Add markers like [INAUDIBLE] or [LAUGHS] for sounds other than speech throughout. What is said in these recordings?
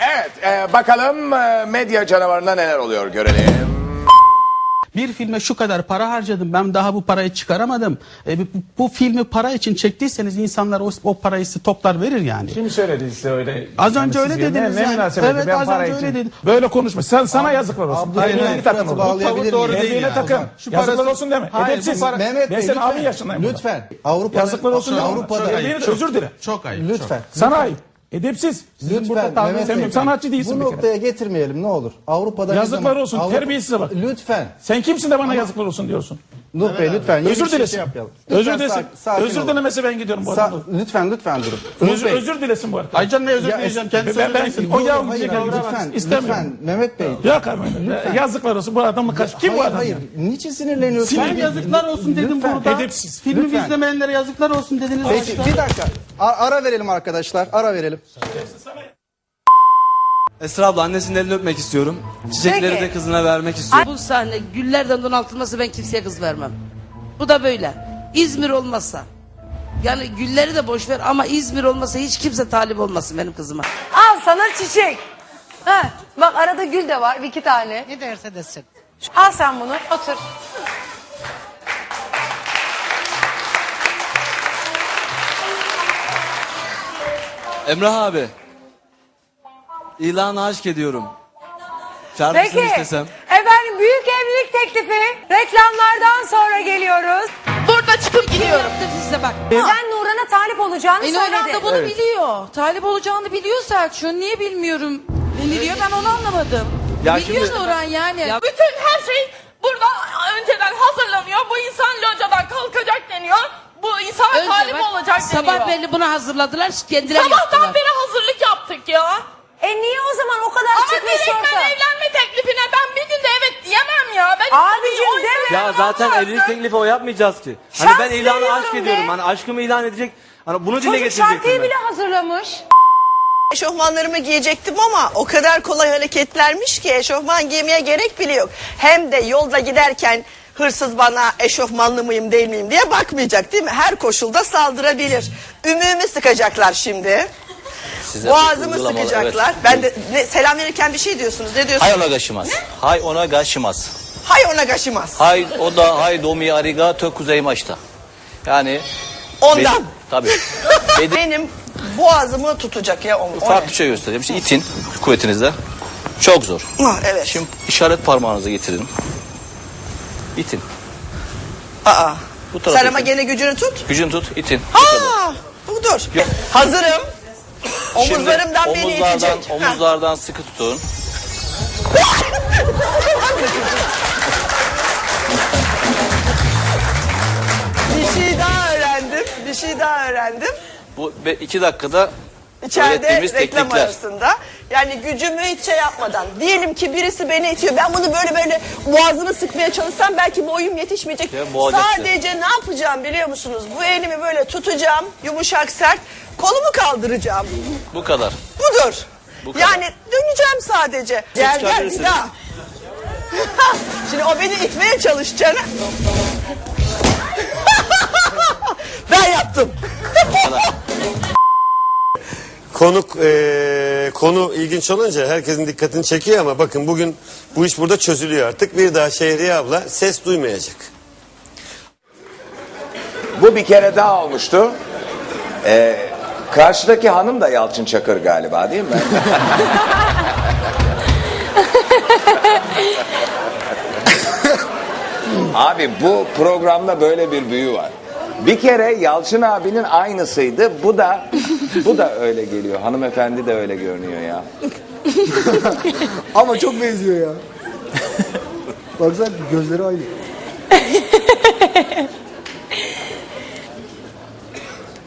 Evet, e, bakalım e, medya canavarında neler oluyor görelim. Bir filme şu kadar para harcadım ben daha bu parayı çıkaramadım. E, bu, bu filmi para için çektiyseniz insanlar o, o parayı size toplar verir yani. Kim söyledi size öyle? Az önce öyle dediniz Ne, ne yani. Evet, ben az para önce için. öyle dedin. Böyle konuşma. Sen, sana yazıklar olsun. Abdülhamid Terbiyeni takın Fırat'ı oğlum. bağlayabilir doğru değil Terbiyeni yani. takın. Şu Yazıklar parası- olsun deme. Hayır, bu Edepsiz. para- Mehmet Ben Bey senin lütfen. abin yaşındayım. Lütfen. Avrupa'da Yazıklar olsun deme. Avrupa'da Terbiyeni- özür dile. Çok ayıp. lütfen. Sana ayıp. Edepsiz. Sizin burada Lütfen tavrınız- Mehmet Sen Bey. sanatçı değilsin Bu bir kere. noktaya getirmeyelim ne olur. Avrupa'da ne Yazıklar zaman- olsun, Avrupa- terbiyesize bak. Lütfen. Sen kimsin de bana yazıklar olsun diyorsun? Nuh Bey lütfen. yeni bir Özür şey dilesin. yapmayalım. Özür Lütfen dilesin. sakin Özür olun. dilemese ben gidiyorum bu Sa- adamdan. lütfen lütfen durun. Nuh Özür, Bey. özür dilesin bu arkadaş. Aycan ne özür Ya, dileyeceğim kendisi Ben, ben, o Hayır, yavru hayır, lütfen, istemiyorum. lütfen Mehmet Bey. Ya karmayın. Yazıklar olsun bu adamla kaç. Kim bu hayır, adam? hayır. Niçin sinirleniyorsun? Ben yazıklar olsun dedim Lütfen. burada. Edepsiz. Filmi Lütfen. izlemeyenlere yazıklar olsun dediniz. Peki başta. bir dakika. A- ara verelim arkadaşlar. Ara verelim. Esra abla annesinin elini öpmek istiyorum. Çiçekleri Peki. de kızına vermek istiyorum. Bu sahne güllerden donatılması ben kimseye kız vermem. Bu da böyle. İzmir olmasa. Yani gülleri de boş ver ama İzmir olmasa hiç kimse talip olmasın benim kızıma. Al sana çiçek. Ha, bak arada gül de var bir iki tane. Ne derse desin. Al sen bunu otur. Emrah abi. İlanı aşk ediyorum. Şarkısını Peki istesem. efendim büyük evlilik teklifi reklamlardan sonra geliyoruz. Burada çıkıp gidiyorum. Size bak. Sen Nurhan'a talip olacağını E Nurhan söyledi. da bunu biliyor. Talip olacağını biliyor Selçuk'un. Niye bilmiyorum? Ne biliyor ben onu anlamadım. Ya biliyor şimdi- Nurhan yani. Ya- Bütün her şey burada önceden hazırlanıyor. Bu insan locadan kalkacak deniyor. Bu insan Önce talip bak, olacak Sabah deniyor. belli bunu hazırladılar kendileri Sabahtan yaptılar. beri hazırlık yaptık ya. E niye o zaman o kadar Ama çıkmış direkt ben evlenme teklifine ben bir günde evet diyemem ya. Ben Abicim deme. Ya zaten olmaz. evlilik teklifi o yapmayacağız ki. Hani Şans ben ilanı veriyorum aşk be. ediyorum. Hani aşkımı ilan edecek. Hani bunu dile Çocuk getirecektim şarkıyı ben. bile hazırlamış. Eşofmanlarımı giyecektim ama o kadar kolay hareketlermiş ki eşofman giymeye gerek bile yok. Hem de yolda giderken hırsız bana eşofmanlı mıyım değil miyim diye bakmayacak değil mi? Her koşulda saldırabilir. Ümüğümü sıkacaklar şimdi. Boğazımı uygulamalı, sıkacaklar. Ben de ne, selam verirken bir şey diyorsunuz. Ne diyorsunuz? Hay ona gaşımaz. Hay ona gaşımaz. Hay ona kaşımaz. Hay o da hay domi arigato kuzey maçta. Yani Ondan. benim- tabii. [LAUGHS] Benim Benim boğazımı tutacak ya. O, o farklı ne? bir şey göstereyim. İşte itin kuvvetinizle. Çok zor. Ah, evet. Şimdi işaret parmağınızı getirin. İtin. Aa. Bu tarafa Sen ama gene gücünü tut. Gücünü tut, itin. Bu. Ha, budur. Yok. Hazırım. Şimdi Omuzlarımdan beni omuzlardan, itecek. Omuzlardan sıkı tutun. Bir şey daha öğrendim. Bir şey daha öğrendim. Bu iki dakikada İçeride öğrettiğimiz reklam teknikler. arasında. Yani gücümü hiç şey yapmadan. Diyelim ki birisi beni itiyor. Ben bunu böyle böyle boğazını sıkmaya çalışsam belki boyum yetişmeyecek. Ya, boğacaksın. Sadece ne yapacağım biliyor musunuz? Bu elimi böyle tutacağım. Yumuşak sert. Kolumu kaldıracağım. Bu kadar. Budur. Bu kadar. yani döneceğim sadece. Gel gel bir daha. [LAUGHS] Şimdi o beni itmeye çalışacağını. ben yaptım. Konuk eee, konu ilginç olunca herkesin dikkatini çekiyor ama bakın bugün bu iş burada çözülüyor artık. Bir daha Şehriye abla ses duymayacak. Bu bir kere daha olmuştu. Ee, karşıdaki hanım da Yalçın Çakır galiba değil mi? [LAUGHS] Abi bu programda böyle bir büyü var. Bir kere Yalçın abinin aynısıydı. Bu da bu da öyle geliyor. Hanımefendi de öyle görünüyor ya. [LAUGHS] Ama çok benziyor ya. Baksana gözleri aynı.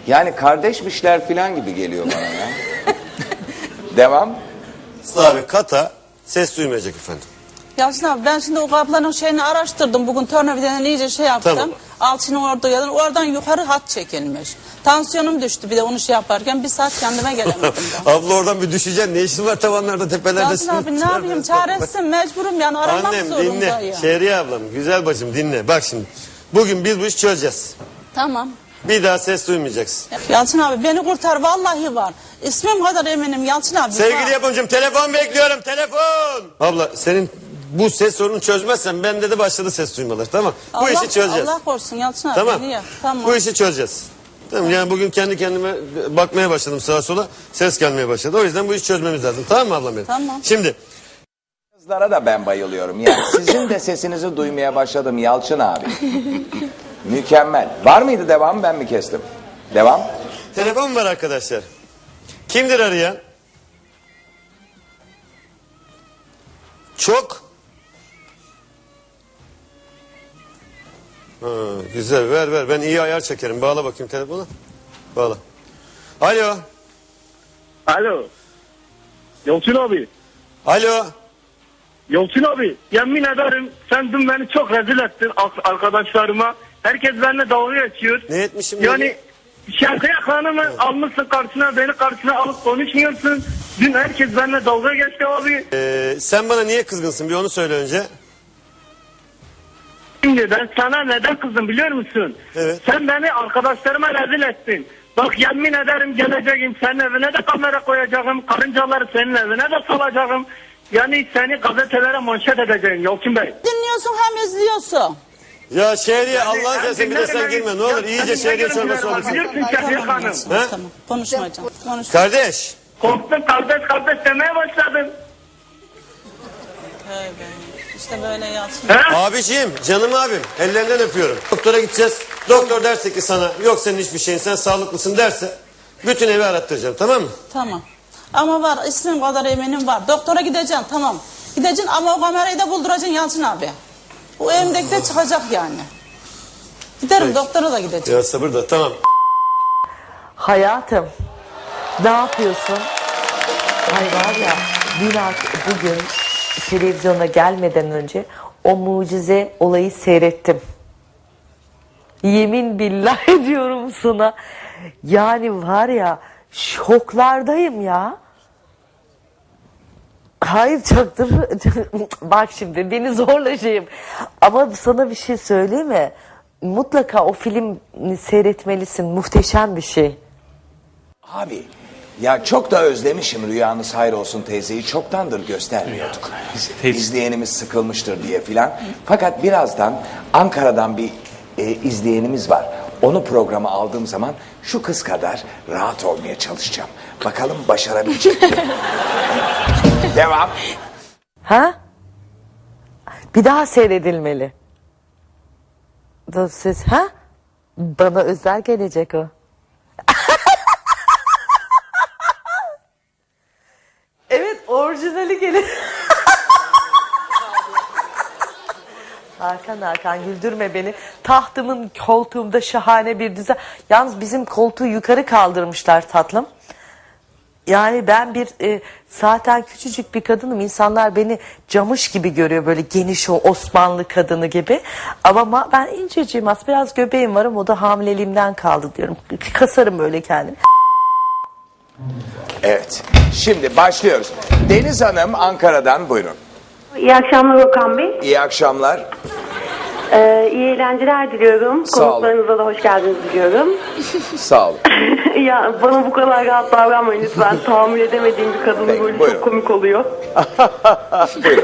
Yani kardeşmişler falan gibi geliyor bana ya. Devam. Abi kata ses duymayacak efendim. Yalçın abi ben şimdi o ablanın şeyini araştırdım. Bugün tornavidanın iyice şey yaptım. Tamam. Alçının orada yanın oradan yukarı hat çekilmiş. Tansiyonum düştü bir de onu şey yaparken bir saat kendime gelemedim. [LAUGHS] Abla oradan bir düşeceksin. Ne işin var tavanlarda tepelerde? Yalçın abi ne yapayım çaresiz mecburum yani aramak Annem zorundayım. dinle. Şehriye ablam güzel bacım dinle. Bak şimdi bugün biz bu işi çözeceğiz. Tamam. Bir daha ses duymayacaksın. Yalçın abi beni kurtar vallahi var. İsmim kadar eminim Yalçın abi Sevgili var. yapımcım telefon bekliyorum telefon. Abla senin bu ses sorunu çözmezsen bende de başladı ses duymalar tamam. Bu Allah, işi çözeceğiz. Allah korusun Yalçın abi. Tamam. biliyor. Tamam. Bu işi çözeceğiz. Tamam yani bugün kendi kendime bakmaya başladım sağa sola. Ses gelmeye başladı. O yüzden bu işi çözmemiz lazım. Tamam mı ablam benim? Tamam. Şimdi Kızlara da ben bayılıyorum. Yani sizin de sesinizi duymaya başladım Yalçın abi. [LAUGHS] Mükemmel. Var mıydı devam ben mi kestim? Devam. telefon var arkadaşlar. Kimdir arayan? Çok. Ha, güzel ver ver ben iyi ayar çekerim. Bağla bakayım telefonu. Bağla. Alo. Alo. Yolçun abi. Alo. Yolçun abi. Yemin ederim sen dün beni çok rezil ettin arkadaşlarıma. Herkes benimle dalga geçiyor. Ne etmişim? Yani Şarkıya hanımı almışsın karşına beni karşına alıp konuşmuyorsun. Dün herkes benimle dalga geçti abi. Ee, sen bana niye kızgınsın bir onu söyle önce. Şimdi ben sana neden kızdım biliyor musun? Evet. Sen beni arkadaşlarıma rezil ettin. Bak yemin ederim geleceğim senin evine de kamera koyacağım. Karıncaları senin evine de salacağım. Yani seni gazetelere manşet edeceğim Yolçun Bey. Dinliyorsun hem izliyorsun. Ya şehriye Allah'ın ben sesini bir de sen girme ne olur iyice şehriye çorbası olursun. Biliyorsun Şehriye Tamam, Hanım. Yalçın, He? Tamam konuşmayacağım. Konuş. Kardeş. Korktum kardeş kardeş demeye başladım. Tövbe. İşte böyle Yalçın. He? Abiciğim canım abim ellerinden öpüyorum. Doktora gideceğiz. Doktor derse ki sana yok senin hiçbir şeyin sen sağlıklısın derse bütün evi arattıracağım tamam mı? Tamam. Ama var ismim kadar eminim var. Doktora gideceksin tamam. Gideceksin ama o kamerayı da bulduracaksın Yalçın abi. O elimdeki de çıkacak yani. Giderim doktora da gideceğim. Ya sabır da tamam. Hayatım ne yapıyorsun? Ay var ya dün ak- bugün televizyona gelmeden önce o mucize olayı seyrettim. Yemin billah [LAUGHS] ediyorum sana. Yani var ya şoklardayım ya. Hayır çaktır. [LAUGHS] Bak şimdi beni zorlaşayım. Ama sana bir şey söyleyeyim mi? Mutlaka o film seyretmelisin. Muhteşem bir şey. Abi ya çok da özlemişim rüyanız hayır olsun teyzeyi çoktandır göstermiyorduk. İzleyenimiz sıkılmıştır diye filan. Fakat birazdan Ankara'dan bir e, izleyenimiz var. Onu programa aldığım zaman şu kız kadar rahat olmaya çalışacağım. Bakalım başarabilecek mi? [LAUGHS] Devam. Ha? Bir daha seyredilmeli. Da ses ha? Bana özel gelecek o. evet orijinali gelir. Hakan Hakan güldürme beni. Tahtımın koltuğumda şahane bir düzen. Yalnız bizim koltuğu yukarı kaldırmışlar tatlım. Yani ben bir e, zaten küçücük bir kadınım. İnsanlar beni camış gibi görüyor böyle geniş o Osmanlı kadını gibi. Ama ma- ben inceciyim az biraz göbeğim var ama o da hamileliğimden kaldı diyorum. Kasarım böyle kendimi. Evet. Şimdi başlıyoruz. Deniz Hanım Ankara'dan buyurun. İyi akşamlar Okan Bey. İyi akşamlar. Ee, iyi eğlenceler diliyorum. Sağ olun. Konuklarınıza da hoş geldiniz diliyorum. [LAUGHS] Sağ olun. [LAUGHS] ya bana bu kadar rahat davranmayın lütfen. [LAUGHS] Tahammül edemediğim bir kadının Peki, böyle buyurun. çok komik oluyor. buyurun.